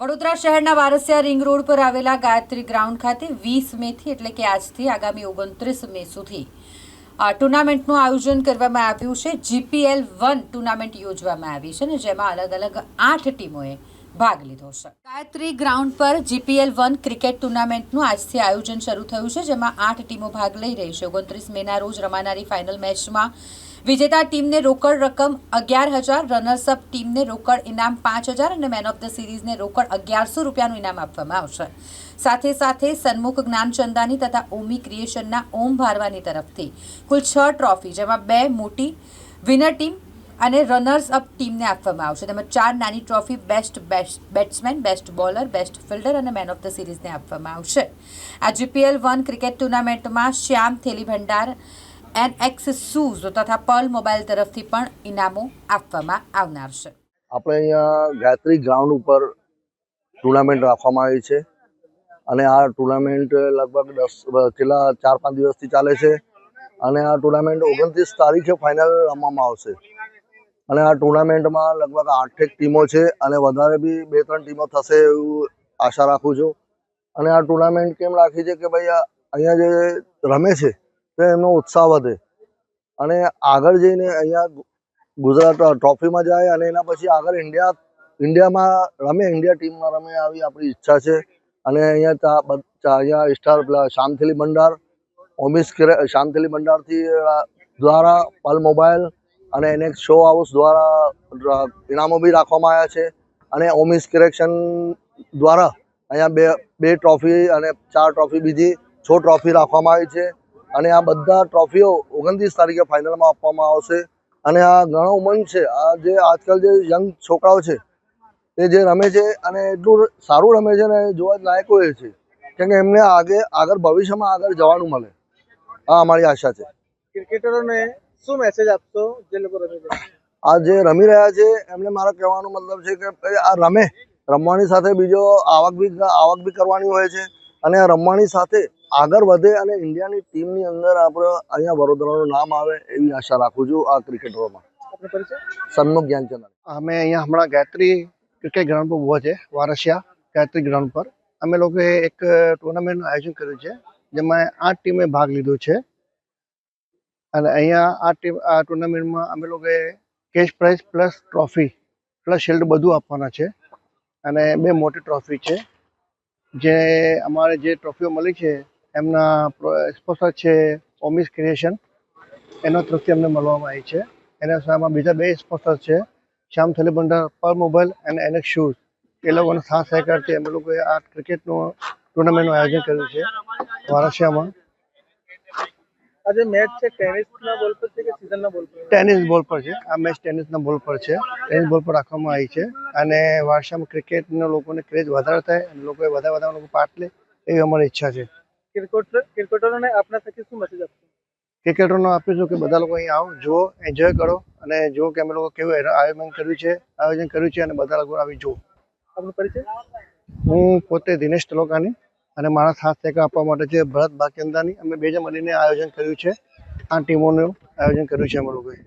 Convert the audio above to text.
વડોદરા શહેરના Varasiya ring road પર આવેલા ગાયત્રી ગ્રાઉન્ડ ખાતે વીસ મેથી એટલે કે આજથી આગામી ઓગણત્રીસ મે સુધી ટુર્નામેન્ટનું આયોજન કરવામાં આવ્યું છે. જીપીએલ વન ટુર્નામેન્ટ યોજવામાં આવી છે ને જેમાં અલગ અલગ આઠ ટીમોએ ભાગ લીધો છે. ગાયત્રી ગ્રાઉન્ડ પર જીપીએલ વન ક્રિકેટ ટુર્નામેન્ટનું આજથી આયોજન શરૂ થયું છે, જેમાં આઠ ટીમો ભાગ લઈ રહી છે. ઓગણત્રીસ મેના રોજ રમાનારી ફાઇનલ મેચમાં વિજેતા ટીમને રોકડ રકમ અગિયાર હજાર, રનર્સઅપ ટીમને રોકડ ઇનામ પાંચ હજાર અને મેન ઓફ ધ સિરીઝને રોકડ અગિયારસો રૂપિયાનું ઇનામ આપવામાં આવશે. સાથે સાથે સન્મુખ જ્ઞાનચંદાની તથા ઓમી ક્રિએશનના ઓમ ભારવાની તરફથી કુલ છ ટ્રોફી, જેમાં બે મોટી વિનર ટીમ અને રનર્સ અપ ટીમને આપવામાં આવશે. તેમજ ચાર નાની trophy, best best batsman, best bowler, best fielder અને મેન ઓફ ધ સિરીઝને આપવામાં આવશે. આ જીપીએલ વન ક્રિકેટ ટુર્નામેન્ટમાં Shyam Theli Bhandar N X shoes તથા પર્લ મોબાઈલ તરફથી પણ ઇનામો આપવામાં આવનાર છે. આપણે અહીંયા ગાયત્રી ગ્રાઉન્ડ ઉપર ટુર્નામેન્ટ રાખવામાં આવી છે અને આ ટુર્નામેન્ટ લગભગ દસ, છેલ્લા ચાર, પાંચ દિવસથી ચાલે છે અને આ ટુર્નામેન્ટ ઓગણત્રીસ તારીખે ફાઇનલ રમવામાં આવશે. અને આ ટુર્નામેન્ટમાં લગભગ આઠેક ટીમો છે અને વધારે બી બે, ત્રણ ટીમો થશે એવું આશા રાખું છું. અને આ ટુર્નામેન્ટ કેમ રાખી છે કે ભાઈ અહીંયા જે રમે છે તો એમનો ઉત્સાહ વધે. અને આગળ જઈને અહીંયા ગુજરાત ટ્રોફીમાં જાય અને એના પછી આગળ ઇન્ડિયા, ઇન્ડિયામાં રમે, ઇન્ડિયા ટીમમાં રમે આવી આપણી ઈચ્છા છે. અને અહીંયા અહીંયા સ્ટાર શામથેલી ભંડાર, ઓમિસ શામથેલી ભંડારથી દ્વારા, પલ મોબાઈલ અને એને શો હાઉસ દ્વારા ઇનામો બી રાખવામાં આવ્યા છે. અને ઓમિસ કરેક્શન દ્વારા અહીંયા બે બે ટ્રોફી અને ચાર ટ્રોફી બીજી, છ ટ્રોફી રાખવામાં આવી છે. અને આ બધા ટ્રોફીઓ ઓગણત્રીસ તારીખે ફાઇનલમાં આપવામાં આવશે. અને આ ઘણો ઉમંગ છે. આ જે આજકાલ જે યંગ છોકરાઓ છે એ જે રમે છે અને એટલું સારું રમે છે ને જોવા લાયકો એ છે. કેમ કે એમને આગે આગળ ભવિષ્યમાં આગળ જવાનું મળે. આ અમારી આશા છે. ક્રિકેટરોને શું મેસેજ આપશો જે લોકો રમે છે? આ જે રમી રહ્યા છે એમને મારા કહેવાનો મતલબ છે કે આ રમે. રમવાની સાથે બીજો આવક બી આવક બી કરવાની હોય છે. અને આ રમવાની સાથે આગળ વધે અને ઇન્ડિયાની ટીમની અંદર આપણે અહીંયા વડોદરાનું નામ આવે એવી આશા રાખું છું આ ક્રિકેટરોમાં સન્મુખ જ્ઞાનચંદ. અમે અહીંયા હમણાં ગાયત્રી ક્રિકેટ ગ્રાઉન્ડ પર ઊભા છે વારસિયા ગાયત્રી ગ્રાઉન્ડ પર. અમે લોકોએ એક ટુર્નામેન્ટનું આયોજન કર્યું છે જેમાં આઠ ટીમે ભાગ લીધો છે. અને અહીંયા આ ટીમ આ ટુર્નામેન્ટમાં અમે લોકોએ cash prize plus trophy plus shield બધું આપવાના છે. અને બે મોટી ટ્રોફી છે. જે અમારે જે ટ્રોફીઓ મળી છે, એમના સ્પોન્સર છે ઓમિસ ક્રિએશન. એનો તરફથી અમને મળવામાં આવી છે. એના સામે બીજા બે સ્પોન્સર છે, શ્યામ થલી ભંડાર પર મોબાઈલ અને એનેક શૂઝ. એ લોકોને સાથ સહકારથી અમે લોકોએ આ ક્રિકેટનું ટુર્નામેન્ટનું આયોજન કર્યું છે વારસિયામાં આજે મેચ છે ટેનિસના બોલ પર છે કે સીઝનના બોલ પર? ટેનિસ બોલ પર છે. આ મેચ ટેનિસના બોલ પર છે. ટેનિસ બોલ પર રાખવામાં આવી છે. અને વારસામાં ક્રિકેટના લોકોને ક્રેઝ વધારે થાય અને લોકોએ વધારે વધારે લોકો પાર્ટ લે એવી અમારી ઈચ્છા છે. ક્રિકેટર ક્રિકેટરોને આપના થકી શું મેસેજ આપશો? ક્રિકેટરનો આપીશું કે બધા લોકો અહીં આવો જુઓ એન્જોય કરો અને જુઓ કે અમે લોકો કેવું આયોજન કર્યું છે આયોજન કર્યું છે અને બધા લોકો આવી જુઓ. આપનો પરિચય? હું પોતે દિનેશ તલોકાની. અને મારા સાથ ટેકા આપવા માટે છે ભરત બાકેંદાની અમે બે મળીને આયોજન કર્યું છે. આ ટીમોનું આયોજન કર્યું છે અમે લોકોએ